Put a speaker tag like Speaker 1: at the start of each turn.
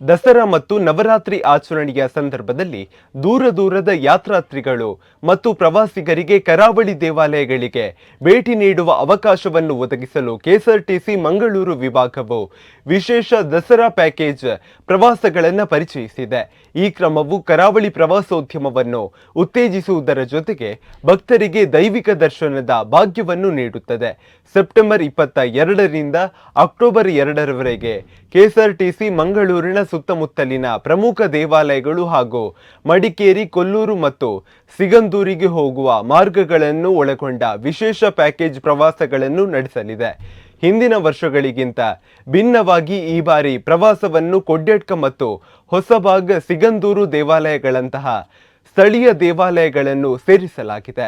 Speaker 1: ದಸರಾ ಮತ್ತು ನವರಾತ್ರಿ ಆಚರಣೆಯ ಸಂದರ್ಭದಲ್ಲಿ ದೂರ ದೂರದ ಯಾತ್ರಾರ್ಥಿಗಳು ಮತ್ತು ಪ್ರವಾಸಿಗರಿಗೆ ಕರಾವಳಿ ದೇವಾಲಯಗಳಿಗೆ ಭೇಟಿ ನೀಡುವ ಅವಕಾಶವನ್ನು ಒದಗಿಸಲು ಕೆಎಸ್ಆರ್ಟಿಸಿ ಮಂಗಳೂರು ವಿಭಾಗವು ವಿಶೇಷ ದಸರಾ ಪ್ಯಾಕೇಜ್ ಪ್ರವಾಸಗಳನ್ನು ಪರಿಚಯಿಸಿದೆ. ಈ ಕ್ರಮವು ಕರಾವಳಿ ಪ್ರವಾಸೋದ್ಯಮವನ್ನು ಉತ್ತೇಜಿಸುವುದರ ಜೊತೆಗೆ ಭಕ್ತರಿಗೆ ದೈವಿಕ ದರ್ಶನದ ಭಾಗ್ಯವನ್ನು ನೀಡುತ್ತದೆ. ಸೆಪ್ಟೆಂಬರ್ ಇಪ್ಪತ್ತ ಎರಡರಿಂದ ಅಕ್ಟೋಬರ್ ಎರಡರವರೆಗೆ ಕೆಎಸ್ಆರ್ಟಿಸಿ ಮಂಗಳೂರಿನ ಸುತ್ತಮುತ್ತಲಿನ ಪ್ರಮುಖ ದೇವಾಲಯಗಳು ಹಾಗೂ ಮಡಿಕೇರಿ, ಕೊಲ್ಲೂರು ಮತ್ತು ಸಿಗಂದೂರಿಗೆ ಹೋಗುವ ಮಾರ್ಗಗಳನ್ನು ಒಳಗೊಂಡ ವಿಶೇಷ ಪ್ಯಾಕೇಜ್ ಪ್ರವಾಸಗಳನ್ನು ನಡೆಸಲಿದೆ. ಹಿಂದಿನ ವರ್ಷಗಳಿಗಿಂತ ಭಿನ್ನವಾಗಿ ಈ ಬಾರಿ ಪ್ರವಾಸವನ್ನು ಕೊಡ್ಯಟ್ಕ ಮತ್ತು ಹೊಸಭಾಗ ಸಿಗಂದೂರು ದೇವಾಲಯಗಳಂತಹ ಸ್ಥಳೀಯ ದೇವಾಲಯಗಳನ್ನು ಸೇರಿಸಲಾಗಿದೆ.